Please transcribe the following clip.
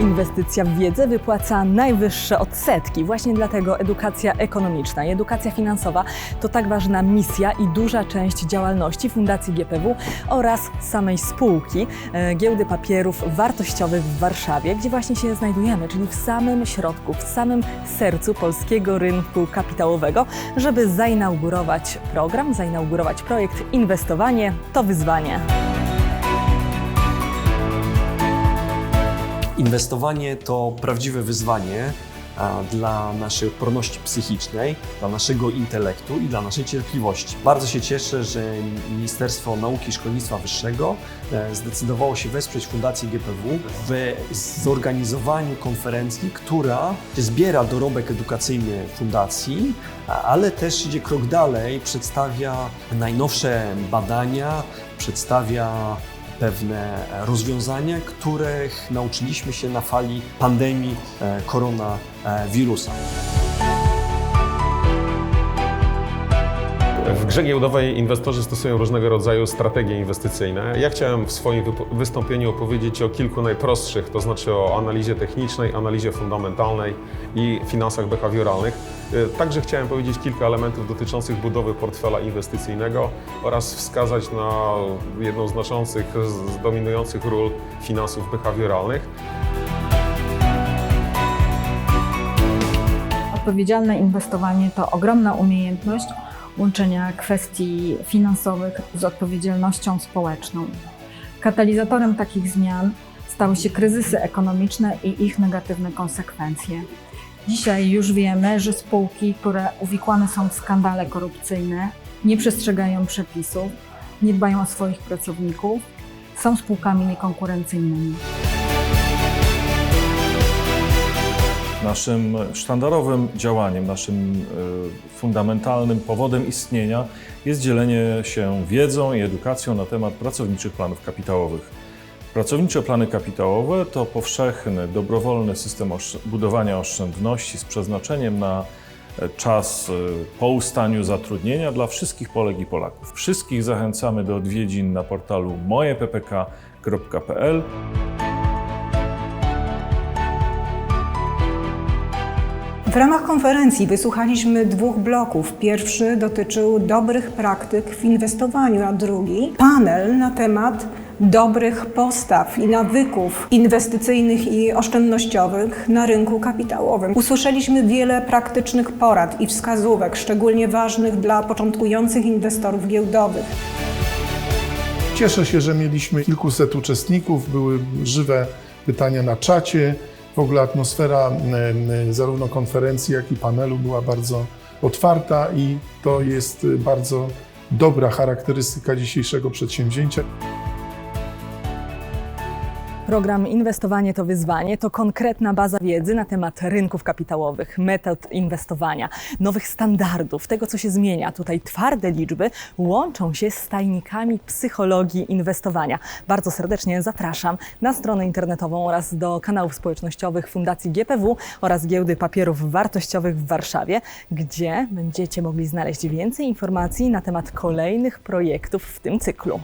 Inwestycja w wiedzę wypłaca najwyższe odsetki. Właśnie dlatego edukacja ekonomiczna i edukacja finansowa to tak ważna misja i duża część działalności Fundacji GPW oraz samej spółki e, Giełdy Papierów Wartościowych w Warszawie, gdzie właśnie się znajdujemy, czyli w samym środku, w samym sercu polskiego rynku kapitałowego, żeby zainaugurować program, zainaugurować projekt Inwestowanie to wyzwanie. Inwestowanie to prawdziwe wyzwanie dla naszej odporności psychicznej, dla naszego intelektu i dla naszej cierpliwości. Bardzo się cieszę, że Ministerstwo Nauki i Szkolnictwa Wyższego e, zdecydowało się wesprzeć Fundację GPW w zorganizowaniu konferencji, która zbiera dorobek edukacyjny fundacji, ale też idzie krok dalej, przedstawia najnowsze badania, przedstawia pewne rozwiązania, których nauczyliśmy się na fali pandemii e, koronawirusa. W grze giełdowej inwestorzy stosują różnego rodzaju strategie inwestycyjne. Ja chciałem w swoim wystąpieniu opowiedzieć o kilku najprostszych, to znaczy o analizie technicznej, analizie fundamentalnej i finansach behawioralnych. Y, Także chciałem powiedzieć kilka elementów dotyczących budowy portfela inwestycyjnego oraz wskazać na jedną z znaczących, z dominujących ról finansów behawioralnych. Odpowiedzialne inwestowanie to ogromna umiejętność łączenia kwestii finansowych z odpowiedzialnością społeczną. Katalizatorem takich zmian stały się kryzysy ekonomiczne i ich negatywne konsekwencje. Dzisiaj już wiemy, że spółki, które uwikłane są w skandale korupcyjne, nie przestrzegają przepisów, nie dbają o swoich pracowników, są spółkami niekonkurencyjnymi. Naszym sztandarowym działaniem, naszym e, fundamentalnym powodem istnienia jest dzielenie się wiedzą i edukacją na temat pracowniczych planów kapitałowych. Pracownicze plany kapitałowe to powszechny, dobrowolny system osz- budowania oszczędności z przeznaczeniem na e, czas e, po ustaniu zatrudnienia dla wszystkich Polek i Polaków. Wszystkich zachęcamy do odwiedzin na portalu mojeppk.pl. W ramach konferencji wysłuchaliśmy dwóch bloków. Pierwszy dotyczył dobrych praktyk w inwestowaniu, a drugi panel na temat dobrych postaw i nawyków inwestycyjnych i oszczędnościowych na rynku kapitałowym. Usłyszeliśmy wiele praktycznych porad i wskazówek, szczególnie ważnych dla początkujących inwestorów giełdowych. Cieszę się, że mieliśmy kilkuset uczestników, były żywe pytania na czacie. W ogóle atmosfera em, zarówno konferencji, jak i panelu była bardzo otwarta i to jest bardzo dobra charakterystyka dzisiejszego przedsięwzięcia. Program Inwestowanie to wyzwanie to konkretna baza wiedzy na temat rynków kapitałowych, metod inwestowania, nowych standardów, tego co się zmienia. Tutaj twarde liczby łączą się z tajnikami psychologii inwestowania. Bardzo serdecznie zapraszam na stronę internetową oraz do kanałów społecznościowych Fundacji GPW oraz Giełdy Papierów Wartościowych w Warszawie, gdzie będziecie mogli znaleźć więcej informacji na temat kolejnych projektów w tym cyklu.